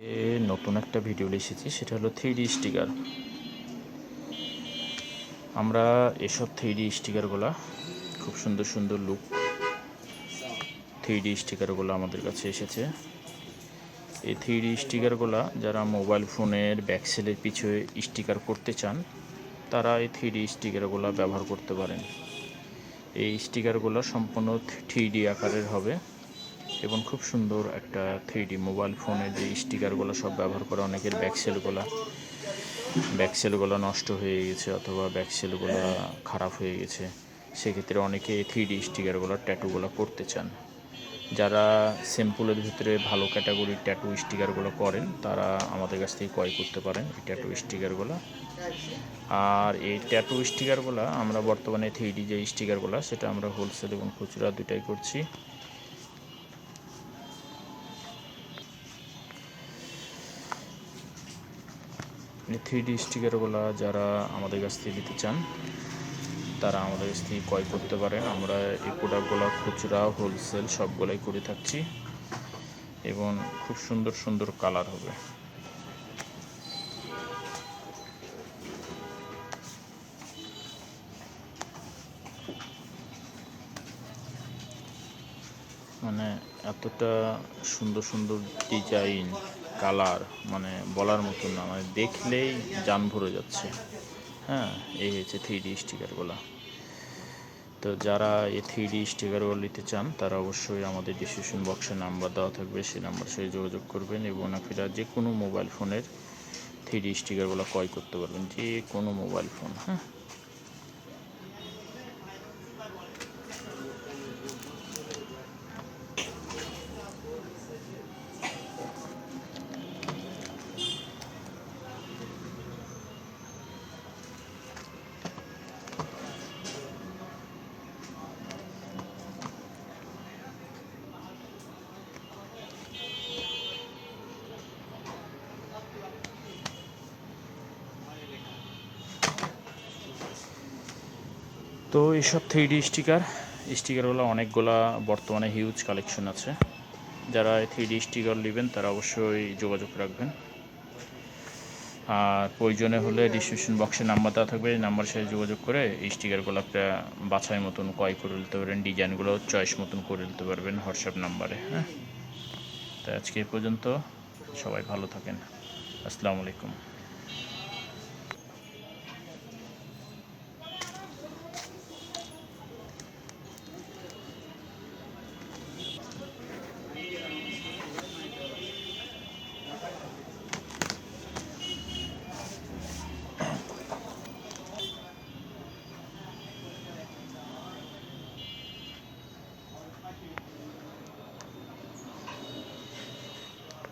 এ নতুন একটা ভিডিও এসেছি, সেটা হলো থ্রি ডি স্টিকার আমরা এসব থ্রি ডি স্টিকারগুলা খুব সুন্দর সুন্দর লুক থ্রি ডি স্টিকারগুলো আমাদের কাছে এসেছে। এই থ্রি ডি স্টিকারগুলো যারা মোবাইল ফোনের ব্যাকসেলের পিছনে স্টিকার করতে চান, তারা এই থ্রি ডি স্টিকারগুলো ব্যবহার করতে পারেন। এই স্টিকারগুলো সম্পূর্ণ থ্রি ডি আকারের হবে। এবং খুব সুন্দর একটা থ্রি মোবাইল ফোনের যে স্টিকারগুলো সব ব্যবহার করে অনেকের ব্যাকসেলগুলো ব্যাকসেলগুলো নষ্ট হয়ে গেছে অথবা ব্যাকসেলগুলো খারাপ হয়ে গেছে। সেক্ষেত্রে অনেকে থ্রি ডি স্টিকারগুলো ট্যাটুগুলো করতে চান। যারা সিম্পলের ভিতরে ভালো ক্যাটাগরির ট্যাটু স্টিকারগুলো করেন, তারা আমাদের কাছ থেকে ক্রয় করতে পারেন এই ট্যাটু স্টিকারগুলো আর এই ট্যাটু স্টিকারগুলো আমরা বর্তমানে থ্রি ডি যে স্টিকারগুলো সেটা আমরা হোলসেল এবং খুচরা দুটাই করছি। থ্রি ডি স্টিকারগুলো যারা আমাদের কাছ থেকে নিতে চান, তারা আমাদের কাছ থেকে ক্রয় করতে পারেন। আমরা এই প্রোডাক্টগুলো খুচরা হোলসেল সবগুলোই করে থাকছি এবং খুব সুন্দর সুন্দর কালার হবে। মানে এতটা সুন্দর সুন্দর ডিজাইন কালার মানে বলার মতন না মানে দেখলেই যান ভরে যাচ্ছে। হ্যাঁ এই হচ্ছে থ্রি ডি স্টিকারগুলো তো যারা এই থ্রি ডি স্টিকারগুলো নিতে চান, তারা অবশ্যই আমাদের ডিসক্রিপশন বক্সে নাম্বার দেওয়া থাকবে, সেই নাম্বার সাথে যোগাযোগ করবেন এবং আপনারা যে কোনো মোবাইল ফোনের থ্রি ডি স্টিকারগুলো ক্রয় করতে পারবেন, যে কোনো মোবাইল ফোন হ্যাঁ। তো এইসব থ্রি ডি স্টিকার স্টিকারগুলো অনেকগুলা বর্তমানে হিউজ কালেকশন আছে। যারা থ্রি ডি স্টিকার নেবেন, তারা অবশ্যই যোগাযোগ রাখবেন। আর প্রয়োজনে হলে ডিসক্রিপশন বক্সে নাম্বার দেওয়া থাকবে, এই নাম্বার সাথে যোগাযোগ করে এই স্টিকারগুলো একটা বাছাই মতন ক্রয় করে নিতে পারবেন ডিজাইনগুলো চয়েস মতন করে নিতে পারবেন হোয়াটসঅ্যাপ নাম্বারে হ্যাঁ? তো আজকে এই পর্যন্ত সবাই ভালো থাকেন। আসসালামু আলাইকুম।